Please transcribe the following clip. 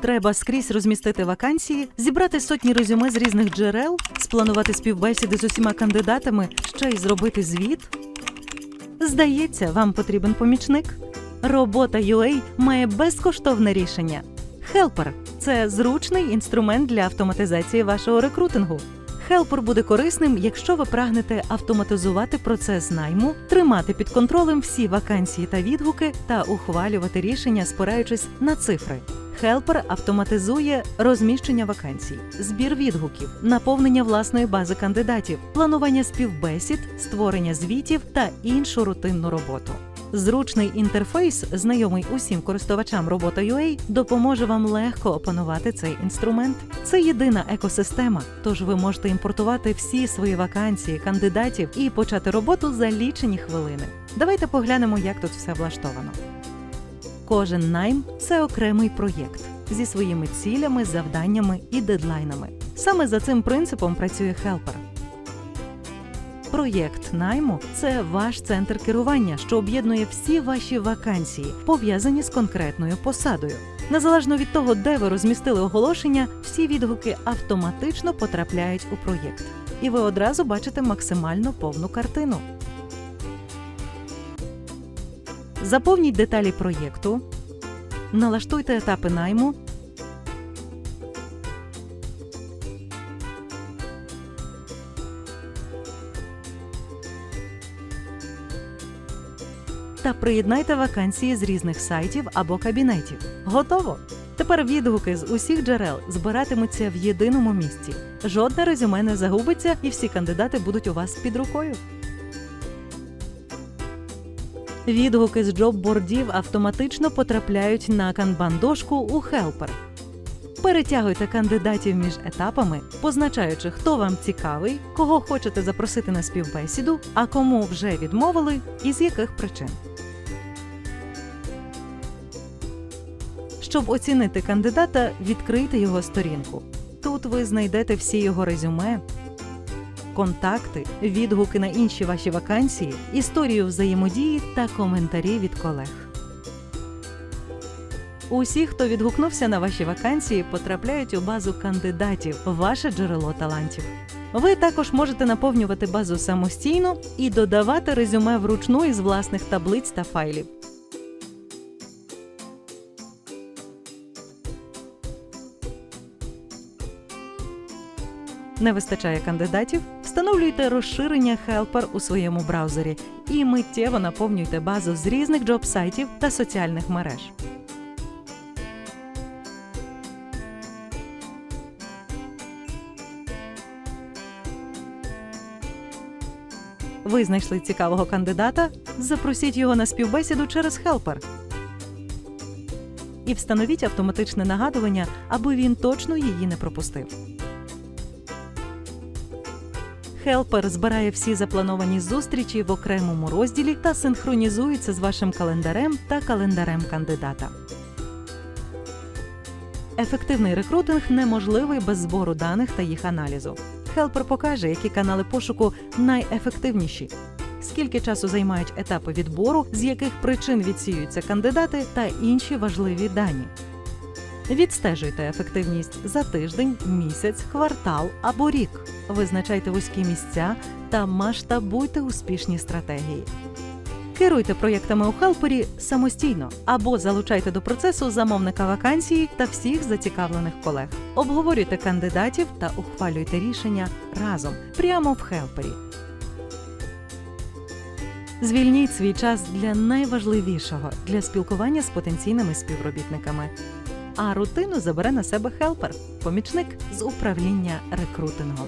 Треба скрізь розмістити вакансії, зібрати сотні резюме з різних джерел, спланувати співбесіди з усіма кандидатами, ще й зробити звіт. Здається, вам потрібен помічник. Робота UA має безкоштовне рішення. Helper – це зручний інструмент для автоматизації вашого рекрутингу. Helper буде корисним, якщо ви прагнете автоматизувати процес найму, тримати під контролем всі вакансії та відгуки та ухвалювати рішення, спираючись на цифри. Helper автоматизує розміщення вакансій, збір відгуків, наповнення власної бази кандидатів, планування співбесід, створення звітів та іншу рутинну роботу. Зручний інтерфейс, знайомий усім користувачам робота UA, допоможе вам легко опанувати цей інструмент. Це єдина екосистема, тож ви можете імпортувати всі свої вакансії, кандидатів і почати роботу за лічені хвилини. Давайте поглянемо, як тут все влаштовано. Кожен найм це окремий проєкт зі своїми цілями, завданнями і дедлайнами. Саме за цим принципом працює Helper. Проєкт найму це ваш центр керування, що об'єднує всі ваші вакансії, пов'язані з конкретною посадою. Незалежно від того, де ви розмістили оголошення, всі відгуки автоматично потрапляють у проєкт, і ви одразу бачите максимально повну картину. Заповніть деталі проєкту, налаштуйте етапи найму, та приєднайте вакансії з різних сайтів або кабінетів. Готово! Тепер відгуки з усіх джерел збиратимуться в єдиному місці. Жодне резюме не загубиться, і всі кандидати будуть у вас під рукою. Відгуки з джоббордів автоматично потрапляють на канбан-дошку у Helper. Перетягуйте кандидатів між етапами, позначаючи, хто вам цікавий, кого хочете запросити на співбесіду, а кому вже відмовили і з яких причин. Щоб оцінити кандидата, відкрийте його сторінку. Тут ви знайдете всі його резюме, контакти, відгуки на інші ваші вакансії, історію взаємодії та коментарі від колег. Усі, хто відгукнувся на ваші вакансії, потрапляють у базу кандидатів, ваше джерело талантів. Ви також можете наповнювати базу самостійно і додавати резюме вручну із власних таблиць та файлів. Не вистачає кандидатів? Встановлюйте розширення Helper у своєму браузері і миттєво наповнюйте базу з різних джоб-сайтів та соціальних мереж. Ви знайшли цікавого кандидата? Запросіть його на співбесіду через Helper. І встановіть автоматичне нагадування, аби він точно її не пропустив. Helper збирає всі заплановані зустрічі в окремому розділі та синхронізується з вашим календарем та календарем кандидата. Ефективний рекрутинг неможливий без збору даних та їх аналізу. Helper покаже, які канали пошуку найефективніші, скільки часу займають етапи відбору, з яких причин відсіюються кандидати та інші важливі дані. Відстежуйте ефективність за тиждень, місяць, квартал або рік. Визначайте вузькі місця та масштабуйте успішні стратегії. Керуйте проєктами у Хелпері самостійно або залучайте до процесу замовника вакансії та всіх зацікавлених колег. Обговорюйте кандидатів та ухвалюйте рішення разом прямо в Хелпері. Звільніть свій час для найважливішого для спілкування з потенційними співробітниками. А рутину забере на себе Хелпер, помічник з управління рекрутингом.